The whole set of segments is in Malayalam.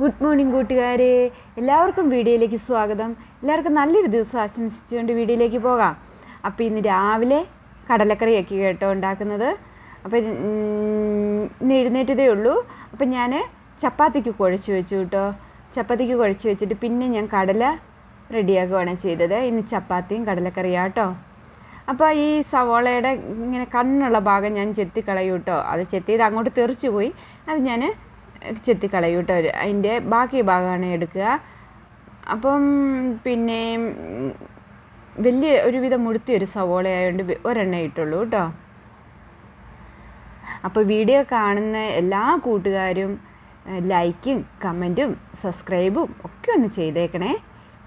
ഗുഡ് മോർണിംഗ് കൂട്ടുകാരെ. എല്ലാവർക്കും വീഡിയോയിലേക്ക് സ്വാഗതം. എല്ലാവർക്കും നല്ലൊരു ദിവസം ആശംസിച്ചുകൊണ്ട് വീഡിയോയിലേക്ക് പോകാം. അപ്പോൾ ഇന്ന് രാവിലെ കടലക്കറിയൊക്കെ കേട്ടോ ഉണ്ടാക്കുന്നത്. അപ്പോൾ ഇന്ന് എഴുന്നേറ്റതേ ഉള്ളൂ. അപ്പം ഞാൻ ചപ്പാത്തിക്ക് കുഴച്ച് വെച്ചു കേട്ടോ. ചപ്പാത്തിക്ക് കുഴച്ച് വെച്ചിട്ട് പിന്നെ ഞാൻ കടല റെഡിയാക്കുകയാണ് ചെയ്തത്. ഇന്ന് ചപ്പാത്തിയും കടലക്കറിയാട്ടോ അപ്പോൾ ഈ സവോളയുടെ ഇങ്ങനെ കണ്ണുള്ള ഭാഗം ഞാൻ ചെത്തിക്കളയൂട്ടോ അത് ചെത്തിയത് അങ്ങോട്ട് തെറിച്ചു പോയി അത് ഞാൻ ചെത്തിക്കളയും കേട്ടോ അതിന്റെ ബാക്കി ഭാഗമാണ് എടുക്കുക. അപ്പം പിന്നെ വലിയ ഒരുവിധം മുഴുത്തിയ ഒരു സവോള ആയതുകൊണ്ട് ഒരെണ്ണേ ഇട്ടുള്ളൂ കേട്ടോ. അപ്പോൾ വീഡിയോ കാണുന്ന എല്ലാ കൂട്ടുകാരും ലൈക്കും കമന്റും സബ്സ്ക്രൈബും ഒക്കെ ഒന്ന് ചെയ്തേക്കണേ.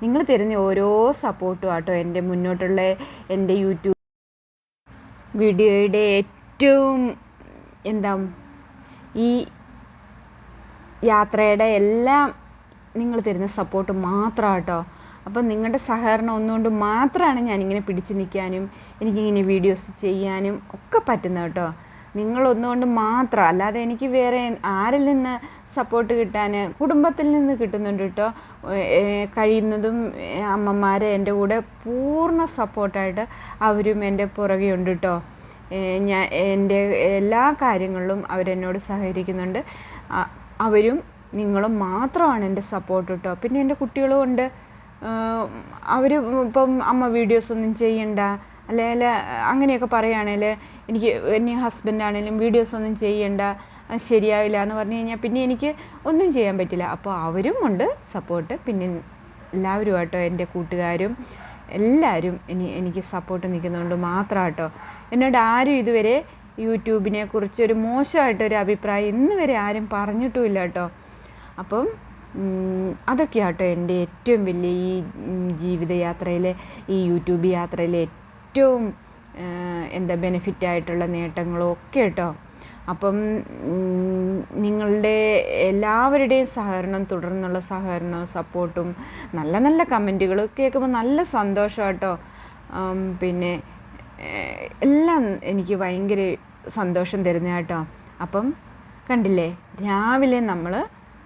നിങ്ങൾ തരുന്ന ഓരോ സപ്പോർട്ടും ആട്ടോ എന്റെ മുന്നോട്ടുള്ള എന്റെ യൂട്യൂബ് വീഡിയോയുടെ ഏറ്റവും എന്താ ഈ യാത്രയുടെ എല്ലാം നിങ്ങൾ തരുന്ന സപ്പോർട്ട് മാത്രമാട്ടോ അപ്പം നിങ്ങളുടെ സഹകരണം ഒന്നുകൊണ്ട് മാത്രമാണ് ഞാനിങ്ങനെ പിടിച്ചു നിൽക്കാനും എനിക്കിങ്ങനെ വീഡിയോസ് ചെയ്യാനും ഒക്കെ പറ്റുന്നത് കേട്ടോ നിങ്ങളൊന്നുകൊണ്ട് മാത്രം അല്ലാതെ എനിക്ക് വേറെ ആരിൽ നിന്ന് സപ്പോർട്ട് കിട്ടാൻ കുടുംബത്തിൽ നിന്ന് കിട്ടുന്നുണ്ട് കേട്ടോ കഴിയുന്നതും അമ്മമാർ എന്റെ കൂടെ പൂർണ സപ്പോർട്ടായിട്ട് അവരും എന്റെ പുറകെ ഉണ്ട് കേട്ടോ ഞാൻ എന്റെ എല്ലാ കാര്യങ്ങളിലും അവരെന്നോട് സഹകരിക്കുന്നുണ്ട്. അവരും നിങ്ങളും മാത്രമാണ് എന്റെ സപ്പോർട്ട് കേട്ടോ പിന്നെ എന്റെ കുട്ടികളും ഉണ്ട്. അവർ ഇപ്പം അമ്മ വീഡിയോസ് ഒന്നും ചെയ്യണ്ട. അല്ലെങ്കിൽ അങ്ങനെയൊക്കെ പറയുകയാണെങ്കിൽ എനിക്ക് എന്നെ ഹസ്ബൻഡാണെങ്കിലും വീഡിയോസ് ഒന്നും ചെയ്യണ്ട. ശരിയാവില്ല എന്ന് പറഞ്ഞു കഴിഞ്ഞാൽ പിന്നെ എനിക്ക് ഒന്നും ചെയ്യാൻ പറ്റില്ല. അപ്പോൾ അവരും ഉണ്ട് സപ്പോർട്ട് പിന്നെ എല്ലാവരും ആട്ടോ എന്റെ കൂട്ടുകാരും. എല്ലാവരും ഇനി എനിക്ക് സപ്പോർട്ട് നിൽക്കുന്നതുകൊണ്ട് മാത്രം കേട്ടോ എന്നോട് ആരും ഇതുവരെ യൂട്യൂബിനെ കുറിച്ച് ഒരു മോശമായിട്ടൊരു അഭിപ്രായം ഇന്ന് വരെ ആരും പറഞ്ഞിട്ടുമില്ല കേട്ടോ. അപ്പം അതൊക്കെ അതൊക്കെയാട്ടോ എന്റെ ഏറ്റവും വലിയ ഈ ജീവിതയാത്രയിലെ ഈ യൂട്യൂബ് യാത്രയിലെ ഏറ്റവും എന്താ ബെനിഫിറ്റ് ആയിട്ടുള്ള നേട്ടങ്ങളും ഒക്കെ കേട്ടോ. അപ്പം നിങ്ങളുടെ എല്ലാവരുടെയും സഹകരണം തുടർന്നുള്ള സഹകരണവും സപ്പോർട്ടും നല്ല നല്ല കമന്റുകൾ കേൾക്കുമ്പോൾ നല്ല സന്തോഷം കേട്ടോ പിന്നെ എല്ലാം എനിക്ക് ഭയങ്കര സന്തോഷം തരുന്ന കേട്ടോ അപ്പം കണ്ടില്ലേ രാവിലെ നമ്മൾ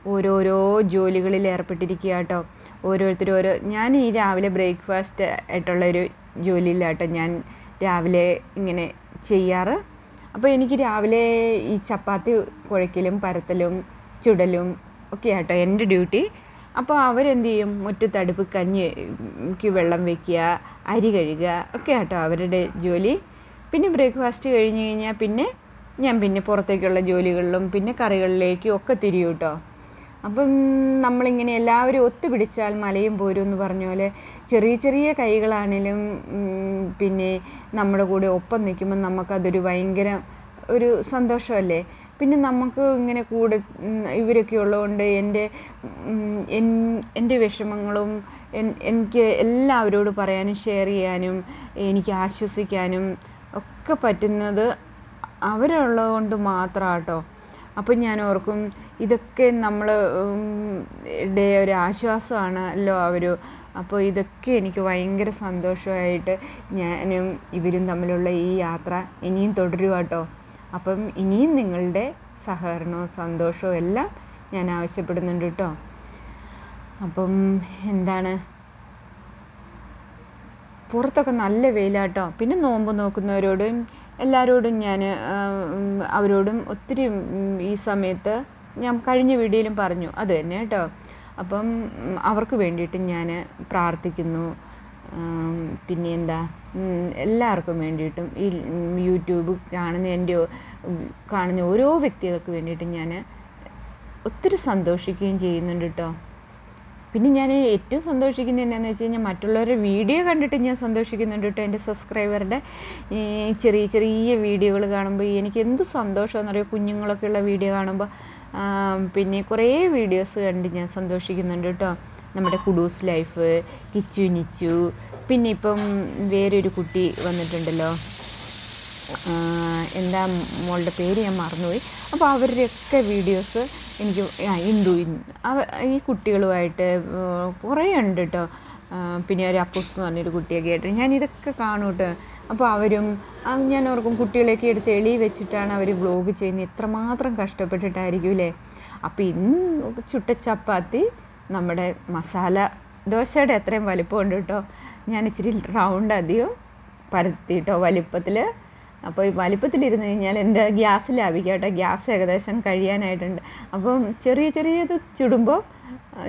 ഓരോരോ ജോലികളിൽ ഏർപ്പെട്ടിരിക്കുക കേട്ടോ ഓരോരുത്തരും ഓരോ ഞാൻ ഈ രാവിലെ ബ്രേക്ക്ഫാസ്റ്റ് ആയിട്ടുള്ള ഒരു ജോലിയിലാട്ടോ ഞാൻ രാവിലെ ഇങ്ങനെ ചെയ്യാറ്. അപ്പോൾ എനിക്ക് രാവിലെ ഈ ചപ്പാത്തി കുഴക്കലും പരത്തലും ചുടലും ഒക്കെ ആട്ടോ എന്റെ ഡ്യൂട്ടി. അപ്പോൾ അവരെന്ത് ചെയ്യും മുറ്റത്തടുപ്പ് കഞ്ഞിക്ക് വെള്ളം വെക്കുക അരി കഴുകുക ഒക്കെ ആട്ടോ അവരുടെ ജോലി. പിന്നെ ബ്രേക്ക്ഫാസ്റ്റ് കഴിഞ്ഞ് കഴിഞ്ഞാൽ പിന്നെ ഞാൻ പിന്നെ പുറത്തേക്കുള്ള ജോലികളിലും പിന്നെ കറികളിലേക്കും ഒക്കെ തിരിയും കേട്ടോ അപ്പം നമ്മളിങ്ങനെ എല്ലാവരും ഒത്തുപിടിച്ചാൽ മലയും പോരും എന്ന് പറഞ്ഞ പോലെ ചെറിയ ചെറിയ കൈകളാണേലും പിന്നെ നമ്മുടെ കൂടെ ഒപ്പം നിൽക്കുമ്പോൾ നമുക്കതൊരു ഭയങ്കര ഒരു സന്തോഷമല്ലേ? പിന്നെ നമുക്ക് ഇങ്ങനെ കൂടെ ഇവരൊക്കെ ഉള്ളതുകൊണ്ട് എന്റെ എന്റെ വിഷമങ്ങളും എനിക്ക് എല്ലാവരോട് പറയാനും ഷെയർ ചെയ്യാനും എനിക്ക് ആശ്വസിക്കാനും ഒക്കെ പറ്റുന്നത് അവരുള്ളത് കൊണ്ട് മാത്രം കേട്ടോ അപ്പം ഞാൻ ഓർക്കും ഇതൊക്കെ നമ്മൾ ഒരു ആശ്വാസമാണല്ലോ അവർ അപ്പോൾ ഇതൊക്കെ എനിക്ക് ഭയങ്കര സന്തോഷമായിട്ട് ഞാനും ഇവരും തമ്മിലുള്ള ഈ യാത്ര ഇനിയും തുടരുക കേട്ടോ അപ്പം ഇനിയും നിങ്ങളുടെ സഹകരണവും സന്തോഷവും എല്ലാം ഞാൻ ആവശ്യപ്പെടുന്നുണ്ട് കേട്ടോ. അപ്പം എന്താണ്? പുറത്തൊക്കെ നല്ല വെയിലാട്ടോ. പിന്നെ നോമ്പ് നോക്കുന്നവരോടും എല്ലാവരോടും ഞാൻ അവരോടും ഒത്തിരി ഈ സമയത്ത് ഞാൻ കഴിഞ്ഞ വീഡിയോയിലും പറഞ്ഞു. അത് തന്നെ കേട്ടോ. അപ്പം അവർക്ക് വേണ്ടിയിട്ട് ഞാൻ പ്രാർത്ഥിക്കുന്നു. പിന്നെ എന്താ എല്ലാവർക്കും വേണ്ടിയിട്ടും ഈ യൂട്യൂബ് കാണുന്ന എന്റെ കാണുന്ന ഓരോ വ്യക്തികൾക്ക് വേണ്ടിയിട്ടും ഞാൻ ഒത്തിരി സന്തോഷിക്കുകയും ചെയ്യുന്നുണ്ട് കേട്ടോ പിന്നെ ഞാൻ ഏറ്റവും സന്തോഷിക്കുന്നത് എന്നാന്ന് വെച്ച് കഴിഞ്ഞാൽ മറ്റുള്ളവരുടെ വീഡിയോ കണ്ടിട്ട് ഞാൻ സന്തോഷിക്കുന്നുണ്ട് കേട്ടോ എന്റെ സബ്സ്ക്രൈബറുടെ ചെറിയ ചെറിയ വീഡിയോകൾ കാണുമ്പോൾ എനിക്ക് എന്ത് സന്തോഷമെന്നറിയോ കുഞ്ഞുങ്ങളൊക്കെ ഉള്ള വീഡിയോ കാണുമ്പോൾ പിന്നെ കുറേ വീഡിയോസ് കണ്ട് ഞാൻ സന്തോഷിക്കുന്നുണ്ട് കേട്ടോ നമ്മുടെ കുഡൂസ് ലൈഫ് കിച്ചു നിച്ചു പിന്നെ ഇപ്പം വേറൊരു കുട്ടി വന്നിട്ടുണ്ടല്ലോ. എന്താ മോളുടെ പേര് ഞാൻ മറന്നുപോയി. അപ്പോൾ അവരുടെയൊക്കെ വീഡിയോസ് എനിക്ക് ഇന്ദു ഈ കുട്ടികളുമായിട്ട് കുറേ ഉണ്ട് കേട്ടോ. പിന്നെ ഒരു അപ്പൂസ് എന്ന് പറഞ്ഞൊരു കുട്ടിയൊക്കെ ആയിട്ട്. ഞാൻ ഇതൊക്കെ കാണും കേട്ടോ. അപ്പോൾ അവരും ഞാൻ ഓർക്കും കുട്ടികളെയൊക്കെ എടുത്ത് എളി വെച്ചിട്ടാണ് അവർ വ്ലോഗ് ചെയ്യുന്നത്. എത്രമാത്രം കഷ്ടപ്പെട്ടിട്ടായിരിക്കും അല്ലേ? അപ്പോൾ ഇന്ന് ചുട്ട ചപ്പാത്തി നമ്മുടെ മസാല ദോശയുടെ അത്രയും വലിപ്പമുണ്ട് കേട്ടോ. ഞാൻ ഇച്ചിരി റൗണ്ട് അധികം പരത്തി കേട്ടോ വലിപ്പത്തിൽ അപ്പോൾ ഈ വലിപ്പത്തിലിരുന്ന് കഴിഞ്ഞാൽ എന്റെ ഗ്യാസ് ലാഭിക്കുക കേട്ടോ. ഗ്യാസ് ഏകദേശം കഴിയാനായിട്ടുണ്ട്. അപ്പം ചെറിയ ചെറിയത് ചുടുമ്പോൾ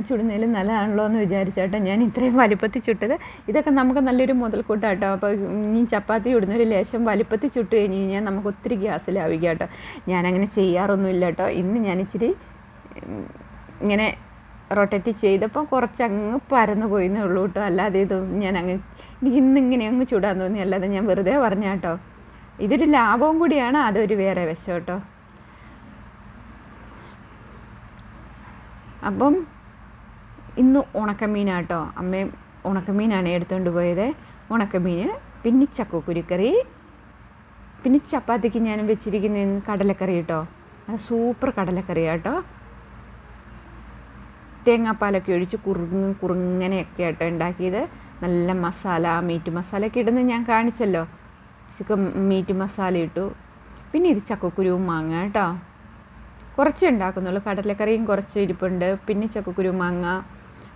ചുടുന്നതിലും നല്ലതാണല്ലോ എന്ന് വിചാരിച്ചാട്ടോ ഞാൻ ഇത്രയും വലിപ്പത്തിൽ ചുട്ടത്. ഇതൊക്കെ നമുക്ക് നല്ലൊരു മുതൽക്കൂട്ടാട്ടോ അപ്പോൾ ഇനി ചപ്പാത്തി ഇടുന്നൊരു ലേശം വലിപ്പത്തിൽ ചുട്ട് കഴിഞ്ഞ് കഴിഞ്ഞാൽ നമുക്ക് ഒത്തിരി ഗ്യാസ് ലാഭിക്കാം കേട്ടോ. ഞാനങ്ങനെ ചെയ്യാറൊന്നുമില്ല കേട്ടോ. ഇന്ന് ഞാൻ ഇച്ചിരി ഇങ്ങനെ റൊട്ടേറ്റ് ചെയ്തപ്പോൾ കുറച്ച് അങ്ങ് പരന്നു പോയിന്നേ ഉള്ളൂ കേട്ടോ. അല്ലാതെ ഇത് ഞാൻ അങ്ങ് എനിക്ക് ഇന്ന് ഇങ്ങനെ അങ്ങ് ചൂടാൻ തോന്നി. അല്ലാതെ ഞാൻ വെറുതെ പറഞ്ഞ കേട്ടോ. ഇതൊരു ലാഭവും കൂടിയാണ് അതൊരു വേറെ വശം കേട്ടോ. അപ്പം ഇന്ന് ഉണക്കമീനാട്ടോ അമ്മയും ഉണക്കമീനാണ് എടുത്തുകൊണ്ട് പോയത്. ഉണക്കമീൻ പിന്നെ ചക്കക്കുരുക്കറി പിന്നെ ചപ്പാത്തിക്ക് ഞാൻ വെച്ചിരിക്കുന്ന കടലക്കറി കേട്ടോ. സൂപ്പർ കടലക്കറി കേട്ടോ. തേങ്ങാപ്പാലൊക്കെ ഒഴിച്ച് കുറുങ്ങും കുറുങ്ങനെയൊക്കെ ആയിട്ട് ഉണ്ടാക്കിയത്. നല്ല മസാല മീറ്റ് മസാലയൊക്കെ ഇടുന്നത് ഞാൻ കാണിച്ചല്ലോ. ചിക്കൻ മീറ്റ് മസാല ഇട്ടു. പിന്നെ ഇത് ചക്കക്കുരുവും മാങ്ങ കേട്ടോ. കുറച്ച് ഉണ്ടാക്കുന്നുള്ളൂ. കടലക്കറിയും കുറച്ച് ഇരിപ്പുണ്ട്. പിന്നെ ചക്കക്കുരു മാങ്ങ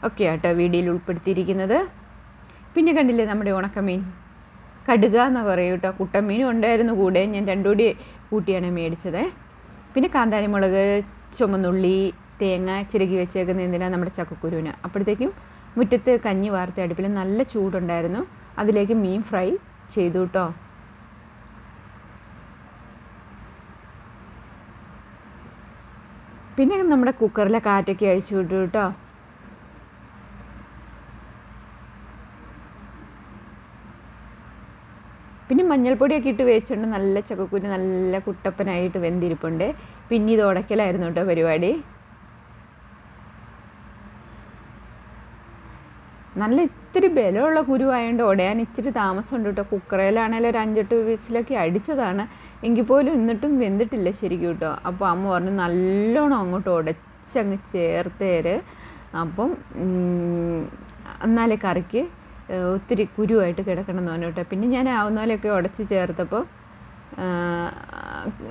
ഒക്കെ ആട്ടോ വീഡിയോയിൽ ഉൾപ്പെടുത്തിയിരിക്കുന്നത്. പിന്നെ കണ്ടില്ലേ നമ്മുടെ ഉണക്കമീൻ? കടുക എന്ന് പറയും കേട്ടോ. കുട്ടമീനും ഉണ്ടായിരുന്നു കൂടെ. ഞാൻ രണ്ടുകൂടി കൂട്ടിയാണ് മേടിച്ചത്. പിന്നെ കാന്താരിമുളക് ചുമന്നുള്ളി തേങ്ങ ചിരകി വെച്ചേക്കുന്ന എന്തിനാണ് നമ്മുടെ ചക്കക്കുരുവിന്. അപ്പോഴത്തേക്കും മുറ്റത്ത് കഞ്ഞി വാർത്ത അടുപ്പിൽ നല്ല ചൂടുണ്ടായിരുന്നു. അതിലേക്ക് മീൻ ഫ്രൈ ചെയ്തു കേട്ടോ പിന്നെ നമ്മുടെ കുക്കറിലെ കാറ്റൊക്കെ അഴിച്ചു വിട്ടു കേട്ടോ പിന്നെ മഞ്ഞൾപ്പൊടിയൊക്കെ ഇട്ട് വേച്ചുകൊണ്ട് നല്ല ചക്കക്കുരു നല്ല കുട്ടപ്പനായിട്ട് വെന്തിരിപ്പുണ്ട്. പിന്നെ ഇത് ഉടക്കലായിരുന്നു കേട്ടോ പരിപാടി. നല്ല ഇത്തിരി ബലമുള്ള കുരുവായതുകൊണ്ട് ഉടയാൻ ഇച്ചിരി താമസമുണ്ട് കേട്ടോ. കുക്കറയിലാണെങ്കിലും ഒരു അഞ്ചെട്ട് വിസിലൊക്കെ അടിച്ചതാണ്. എങ്കിൽ പോലും എന്നിട്ടും വെന്തിട്ടില്ല ശരിക്കും കേട്ടോ. അപ്പോൾ അമ്മ പറഞ്ഞു നല്ലോണം അങ്ങോട്ട് ഉടച്ചങ്ങ് ചേർത്തേര്. അപ്പം എന്നാലേ കറിക്ക് ഒത്തിരി കുരുവായിട്ട് കിടക്കണം എന്ന് പറഞ്ഞു കേട്ടോ. പിന്നെ ഞാൻ ആവുന്ന പോലെയൊക്കെ ഉടച്ച് ചേർത്തപ്പോൾ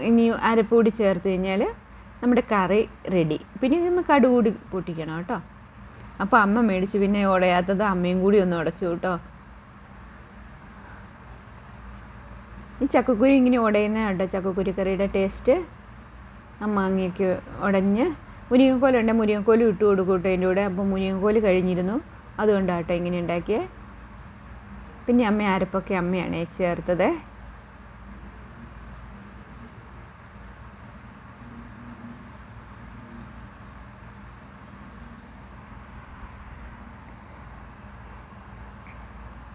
ഇനി അരപ്പൂടി ചേർത്ത് കഴിഞ്ഞാൽ നമ്മുടെ കറി റെഡി പിന്നെ ഒന്ന് കടുകൂടി പൊട്ടിക്കണം കേട്ടോ. അപ്പോൾ അമ്മ മേടിച്ച്. പിന്നെ ഉടയാത്തത് അമ്മയും കൂടി ഒന്ന് ഉടച്ചു കേട്ടോ. ഈ ചക്കക്കുരു ഇങ്ങനെ ഉടയുന്ന കേട്ടോ ചക്കക്കുരു കറിയുടെ ടേസ്റ്റ് അമ്മ മാങ്ങയൊക്കെ ഉടഞ്ഞ്. മുരിങ്ങക്കോലുണ്ട് മുരിങ്ങക്കോലും ഇട്ട് കൊടുക്കും കേട്ടോ അതിന്റെ കൂടെ. അപ്പോൾ മുരിങ്ങക്കോൽ കഴിഞ്ഞിരുന്നു. അതുകൊണ്ടാട്ടോ ഇങ്ങനെ ഉണ്ടാക്കിയേ. പിന്നെ അമ്മ അരപ്പൊക്കെ അമ്മയാണ് ചേർത്തത്.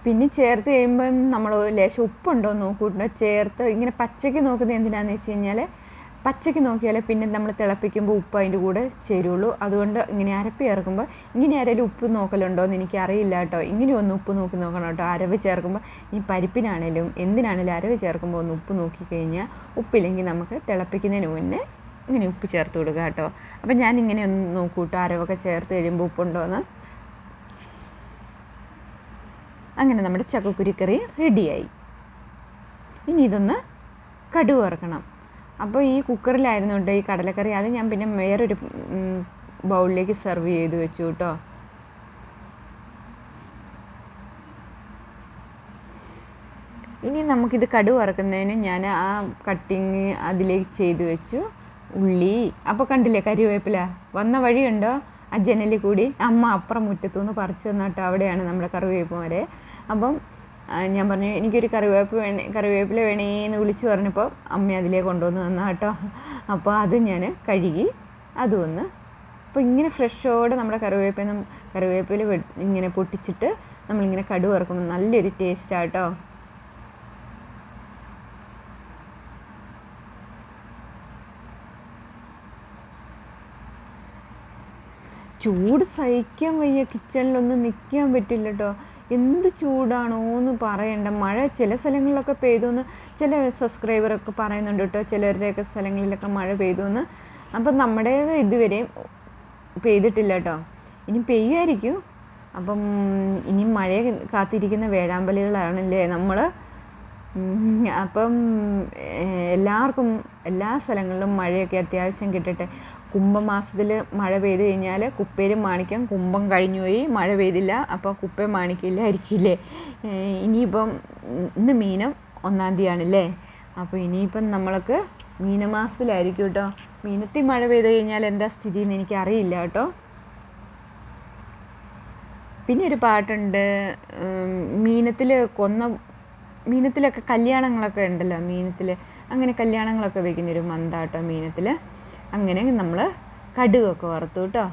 പിന്നെ ചേർത്ത് കഴിയുമ്പം നമ്മൾ ലേശം ഉപ്പുണ്ടോ നോക്കൂട്ടോ ചേർത്ത് ഇങ്ങനെ പച്ചയ്ക്ക് നോക്കുന്നത് എന്തിനാന്ന് വെച്ച് കഴിഞ്ഞാൽ പച്ചയ്ക്ക് നോക്കിയാൽ പിന്നെ നമ്മൾ തിളപ്പിക്കുമ്പോൾ ഉപ്പ് അതിന്റെ കൂടെ ചേരുള്ളൂ. അതുകൊണ്ട് ഇങ്ങനെ അരപ്പി ഇറക്കുമ്പോൾ ഇങ്ങനെ ആരെങ്കിലും ഉപ്പ് നോക്കലുണ്ടോ എന്ന് എനിക്ക് അറിയില്ല കേട്ടോ. ഇങ്ങനെ ഒന്ന് ഉപ്പ് നോക്കി നോക്കണം കേട്ടോ. അരവ് ചേർക്കുമ്പോൾ ഈ പരിപ്പിനാണേലും എന്തിനാണേലും അരവ് ചേർക്കുമ്പോൾ ഒന്ന് ഉപ്പ് നോക്കിക്കഴിഞ്ഞാൽ ഉപ്പില്ലെങ്കിൽ നമുക്ക് തിളപ്പിക്കുന്നതിന് മുന്നേ ഇങ്ങനെ ഉപ്പ് ചേർത്ത് കൊടുക്കുക കേട്ടോ. അപ്പം ഞാൻ ഇങ്ങനെ ഒന്ന് നോക്കൂട്ടോ അരവൊക്കെ ചേർത്ത് കഴിയുമ്പോൾ ഉപ്പുണ്ടോ എന്ന്. അങ്ങനെ നമ്മുടെ ചക്കക്കുരിക്കറി റെഡിയായി. ഇനി ഇതൊന്ന് കടുക് വറക്കണം. അപ്പോൾ ഈ കുക്കറിലായിരുന്നു കേട്ടോ ഈ കടലക്കറി അത് ഞാൻ പിന്നെ വേറൊരു ബൗളിലേക്ക് സെർവ് ചെയ്ത് വെച്ചു കേട്ടോ. ഇനി നമുക്കിത് കടുക് വറക്കുന്നതിന് ഞാൻ ആ കട്ടിങ് അതിലേക്ക് ചെയ്ത് വെച്ചു. ഉള്ളി അപ്പോൾ കണ്ടില്ലേ കരിവേപ്പില? വന്ന വഴിയുണ്ടോ? ആ ജനലിൽ കൂടി അമ്മ അപ്പുറം മുറ്റത്തുനിന്ന് പറിച്ചു തന്നിട്ട് അവിടെയാണ് നമ്മുടെ കറിവേപ്പ് വരെ അപ്പം ഞാൻ പറഞ്ഞു എനിക്കൊരു കറിവേപ്പ് വേണേ കറിവേപ്പില വേണേന്ന് വിളിച്ചു പറഞ്ഞപ്പോൾ അമ്മ അതിലേ കൊണ്ടുവന്ന് തന്ന കേട്ടോ അപ്പോൾ അത് ഞാൻ കഴുകി അതും അപ്പോൾ ഇങ്ങനെ ഫ്രഷോടെ നമ്മുടെ കറിവേപ്പില കറിവേപ്പില ഇങ്ങനെ പൊട്ടിച്ചിട്ട് നമ്മളിങ്ങനെ കടുവറക്കുമ്പോൾ നല്ലൊരു ടേസ്റ്റാട്ടോ ചൂട് സഹിക്കാൻ വയ്യ കിച്ചണിലൊന്നും നിൽക്കാൻ പറ്റില്ല കേട്ടോ എന്ത് ചൂടാണോ എന്ന് പറയണ്ട. മഴ ചില സ്ഥലങ്ങളിലൊക്കെ പെയ്തു എന്ന് ചില സബ്സ്ക്രൈബറൊക്കെ പറയുന്നുണ്ട് കേട്ടോ ചിലരുടെയൊക്കെ സ്ഥലങ്ങളിലൊക്കെ മഴ പെയ്തു എന്ന് അപ്പം നമ്മുടേത് ഇതുവരെയും പെയ്തിട്ടില്ല കേട്ടോ ഇനി പെയ്യുമായിരിക്കും. അപ്പം ഇനി മഴയെ കാത്തിരിക്കുന്ന വേഴാമ്പലികളാണല്ലേ നമ്മൾ അപ്പം എല്ലാവർക്കും എല്ലാ സ്ഥലങ്ങളിലും മഴയൊക്കെ അത്യാവശ്യം കിട്ടട്ടെ. കുംഭമാസത്തിൽ മഴ പെയ്ത് കഴിഞ്ഞാൽ കുപ്പയിലും മാണിക്കം കുംഭം കഴിഞ്ഞു പോയി മഴ പെയ്തില്ല അപ്പോൾ കുപ്പയും മാണിക്കില്ല ആയിരിക്കില്ലേ ഏഹ്, ഇനിയിപ്പം ഇന്ന് മീനം ഒന്നാം തീയതിയാണല്ലേ? അപ്പോൾ ഇനിയിപ്പം നമ്മൾക്ക് മീനമാസത്തിലായിരിക്കും കേട്ടോ മീനത്തിൽ മഴ പെയ്ത് കഴിഞ്ഞാൽ എന്താ സ്ഥിതി എന്ന് എനിക്കറിയില്ല കേട്ടോ പിന്നെ ഒരു പാട്ടുണ്ട് മീനത്തിൽ കൊന്ന മീനത്തിലൊക്കെ കല്യാണങ്ങളൊക്കെ ഉണ്ടല്ലോ മീനത്തിൽ അങ്ങനെ കല്യാണങ്ങളൊക്കെ വെക്കുന്നൊരു മന്താട്ടോ മീനത്തിൽ അങ്ങനെ നമ്മൾ കടുകൊക്കെ വറുത്തു കേട്ടോ.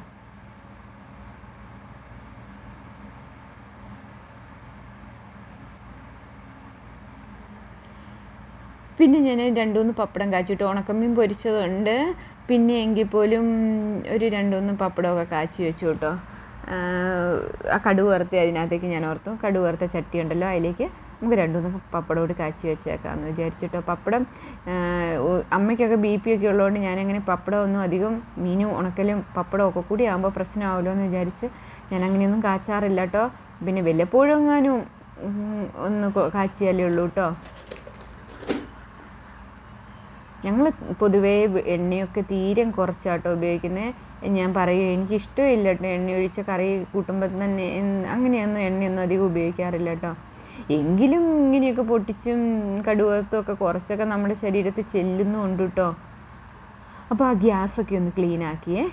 പിന്നെ ഞാൻ രണ്ട് മൂന്ന് പപ്പടം കാച്ചിട്ട് ഉണക്കമീൻ പൊരിച്ചതുണ്ട്. പിന്നെ എങ്കിൽ പോലും ഒരു രണ്ട് മൂന്ന് പപ്പടമൊക്കെ കാച്ചി വെച്ചു കേട്ടോ. ആ കടുക് വറുത്ത് അതിനകത്തേക്ക് ഞാൻ ഓർത്തു. കടുക് വറുത്ത ചട്ടി ഉണ്ടല്ലോ അതിലേക്ക് നമുക്ക് രണ്ട് മൂന്ന് പപ്പടം കാച്ചി വെച്ചേക്കാമെന്ന് വിചാരിച്ചിട്ടോ. പപ്പടം അമ്മയ്ക്കൊക്കെ ബി പി ഒക്കെ ഉള്ളതുകൊണ്ട് ഞാനങ്ങനെ പപ്പടം ഒന്നും അധികം മീനും ഉണക്കലും പപ്പടം ഒക്കെ കൂടി ആകുമ്പോൾ പ്രശ്നമാവുമല്ലോ എന്ന് വിചാരിച്ച് ഞാൻ അങ്ങനെയൊന്നും കാച്ചാറില്ല കേട്ടോ പിന്നെ വല്ലപ്പോഴും എങ്ങാനും ഒന്ന് കാച്ചിയാലേ ഉള്ളൂ കേട്ടോ ഞങ്ങൾ പൊതുവേ എണ്ണയൊക്കെ തീരെ കുറച്ചാട്ടോ ഉപയോഗിക്കുന്നത് ഞാൻ പറയും എനിക്കിഷ്ടമില്ല കേട്ടോ എണ്ണ ഒഴിച്ച കറി കൂട്ടുമ്പോൾ തന്നെ അങ്ങനെയൊന്നും എണ്ണയൊന്നും അധികം ഉപയോഗിക്കാറില്ല കേട്ടോ എങ്കിലും ഇങ്ങനെയൊക്കെ പൊട്ടിച്ചും കടുവത്തും ഒക്കെ കുറച്ചൊക്കെ നമ്മുടെ ശരീരത്തിൽ ചെല്ലുന്നുണ്ട് കേട്ടോ. അപ്പോൾ ആ ഗ്യാസൊക്കെ ഒന്ന് ക്ലീൻ ആക്കിയേ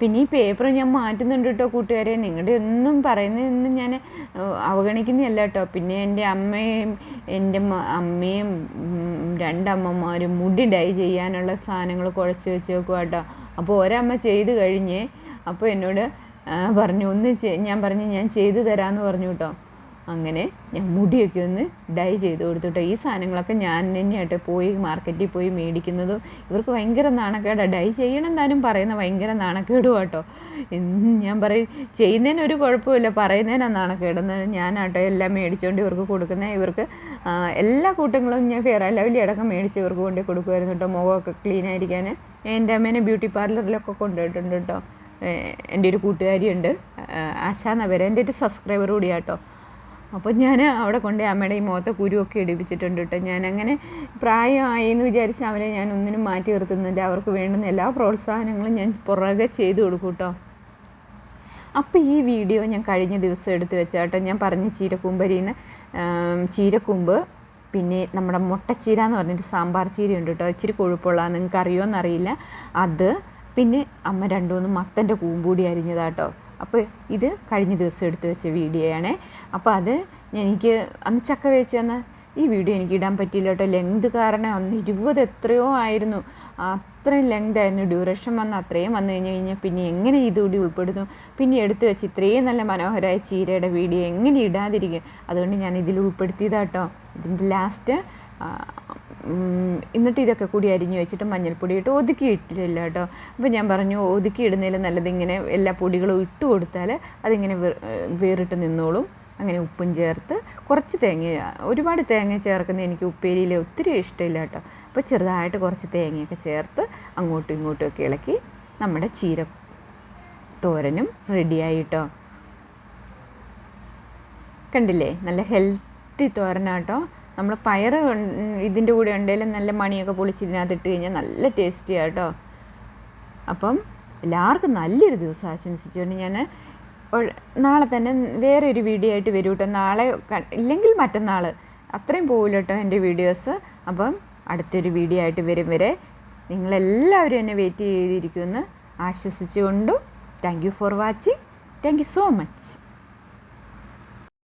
പിന്നെ ഈ പേപ്പർ ഞാൻ മാറ്റുന്നുണ്ട് കേട്ടോ കൂട്ടുകാരെ. നിങ്ങളുടെ ഒന്നും പറയുന്നതൊന്നും ഞാൻ അവഗണിക്കുന്നതല്ല കേട്ടോ പിന്നെ എന്റെ അമ്മയും എന്റെ അമ്മയും രണ്ടമ്മമാരും മുടി ഡൈ ചെയ്യാനുള്ള സാധനങ്ങൾ കുഴച്ച് വെച്ച് കേട്ടോ അപ്പോൾ ഒരമ്മ ചെയ്ത് കഴിഞ്ഞ് അപ്പോൾ എന്നോട് പറഞ്ഞു ഒന്ന് ഞാൻ പറഞ്ഞു ഞാൻ ചെയ്തു തരാമെന്ന് പറഞ്ഞു കേട്ടോ അങ്ങനെ ഞാൻ മുടിയൊക്കെ ഒന്ന് ഡൈ ചെയ്ത് കൊടുത്തിട്ട്. ഈ സാധനങ്ങളൊക്കെ ഞാൻ തന്നെയായിട്ട് പോയി മാർക്കറ്റിൽ പോയി മേടിക്കുന്നതും. ഇവർക്ക് ഭയങ്കര നാണക്കേടാണ് ഡൈ ചെയ്യണം എന്തായാലും പറയുന്ന ഭയങ്കര നാണക്കേടും കേട്ടോ ഞാൻ പറയും ചെയ്യുന്നതിന് ഒരു കുഴപ്പമില്ല. പറയുന്നതിനാണ് നാണക്കേടെന്ന് ഞാനാട്ടോ എല്ലാം മേടിച്ചുകൊണ്ട് ഇവർക്ക് കൊടുക്കുന്നത് ഇവർക്ക് എല്ലാ കൂട്ടങ്ങളും ഞാൻ ഫെയർ ലവലി അടക്കം മേടിച്ച് ഇവർക്ക് കൊണ്ടു കൊടുക്കുമായിരുന്നു കേട്ടോ മുഖമൊക്കെ ക്ലീൻ ആയിരിക്കാൻ എന്റെ അമ്മേനെ ബ്യൂട്ടി പാർലറിലൊക്കെ കൊണ്ടുപോയിട്ടുണ്ട് കേട്ടോ എന്റെ ഒരു കൂട്ടുകാരിയുണ്ട്. ആശാന്ന പേര് എന്റെ ഒരു സബ്സ്ക്രൈബർ കൂടിയാട്ടോ. അപ്പോൾ ഞാൻ അവിടെ കൊണ്ട് അമ്മയുടെ ഈ മുഖത്തെ കുരുവൊക്കെ ഇടിപ്പിച്ചിട്ടുണ്ട് കേട്ടോ. ഞാൻ അങ്ങനെ പ്രായമായി എന്ന് വിചാരിച്ച് അവരെ ഞാൻ ഒന്നിനും മാറ്റി നിർത്തുന്നില്ല. അവർക്ക് വേണ്ടുന്ന എല്ലാ പ്രോത്സാഹനങ്ങളും ഞാൻ പുറകെ ചെയ്തു കൊടുക്കും കേട്ടോ. അപ്പോൾ ഈ വീഡിയോ ഞാൻ കഴിഞ്ഞ ദിവസം എടുത്തു വെച്ചാട്ടോ ഞാൻ പറഞ്ഞ ചീരക്കൂമ്പരിന്ന് ചീരക്കൂമ്പ് പിന്നെ നമ്മുടെ മുട്ടച്ചീര എന്ന് പറഞ്ഞിട്ട് സാമ്പാർ ചീര ഉണ്ട് കേട്ടോ. ഇച്ചിരി കൊഴുപ്പുള്ള നിങ്ങൾക്ക് അറിയുമോ എന്നറിയില്ല അത് പിന്നെ അമ്മ രണ്ടു മൂന്ന് മത്തന്റെ കൂമ്പൂടി അരിഞ്ഞതാട്ടോ അപ്പോൾ ഇത് കഴിഞ്ഞ ദിവസം എടുത്തു വെച്ച വീഡിയോ ആണേ. അപ്പോൾ അത് എനിക്ക് അന്ന് ചക്ക വേച്ച് തന്ന ഈ വീഡിയോ എനിക്ക് ഇടാൻ പറ്റിയില്ല കേട്ടോ. ലെങ്ത് കാരണം അന്ന് ഇരുപത് എത്രയോ ആയിരുന്നു. അത്രയും ലെങ്ത് ആയിരുന്നു. ഡ്യൂറേഷൻ വന്ന് അത്രയും വന്നു കഴിഞ്ഞ് കഴിഞ്ഞാൽ പിന്നെ എങ്ങനെ ഇതുകൂടി ഉൾപ്പെടുന്നു? പിന്നെ എടുത്തു വെച്ച് ഇത്രയും നല്ല മനോഹരമായ ചീരയുടെ വീഡിയോ എങ്ങനെ ഇടാതിരിക്കും? അതുകൊണ്ട് ഞാൻ ഇതിൽ ഉൾപ്പെടുത്തിയതാട്ടോ ഇതിന്റെ ലാസ്റ്റ് എന്നിട്ട് ഇതൊക്കെ കൂടി അരിഞ്ഞു വെച്ചിട്ട് മഞ്ഞൾപ്പൊടി ഇട്ട് ഒതുക്കി ഇട്ടില്ല കേട്ടോ. അപ്പോൾ ഞാൻ പറഞ്ഞു ഒതുക്കി ഇടുന്നതിൽ നല്ലത് ഇങ്ങനെ എല്ലാ പൊടികളും ഇട്ട് കൊടുത്താൽ അതിങ്ങനെ വേറിട്ട് നിന്നോളും. അങ്ങനെ ഉപ്പും ചേർത്ത് കുറച്ച് തേങ്ങ ഒരുപാട് തേങ്ങ ചേർക്കുന്നത് എനിക്ക് ഉപ്പേരിയിൽ ഒത്തിരി ഇഷ്ടമില്ല കേട്ടോ. അപ്പോൾ ചെറുതായിട്ട് കുറച്ച് തേങ്ങയൊക്കെ ചേർത്ത് അങ്ങോട്ടും ഇങ്ങോട്ടും ഒക്കെ ഇളക്കി നമ്മുടെ ചീര തോരനും റെഡിയായിട്ടോ കണ്ടില്ലേ? നല്ല ഹെൽത്തി തോരനാട്ടോ. നമ്മൾ പയർ ഇതിന്റെ കൂടെ ഉണ്ടെങ്കിലും നല്ല മണിയൊക്കെ പൊളിച്ച് ഇതിനകത്ത് ഇട്ട് കഴിഞ്ഞാൽ നല്ല ടേസ്റ്റിയാണ് കേട്ടോ അപ്പം എല്ലാവർക്കും നല്ലൊരു ദിവസം ആശംസിച്ചുകൊണ്ട് ഞാൻ നാളെ തന്നെ വേറെ ഒരു വീഡിയോ ആയിട്ട് വരും കേട്ടോ നാളെ ഇല്ലെങ്കിൽ മറ്റന്നാൾ അത്രയും പോകില്ല കേട്ടോ എന്റെ വീഡിയോസ് അപ്പം അടുത്തൊരു വീഡിയോ ആയിട്ട് വരും വരെ നിങ്ങളെല്ലാവരും എന്നെ വെയിറ്റ് ചെയ്തിരിക്കുമെന്ന് ആശ്വസിച്ചുകൊണ്ടും thank you for watching thank you so much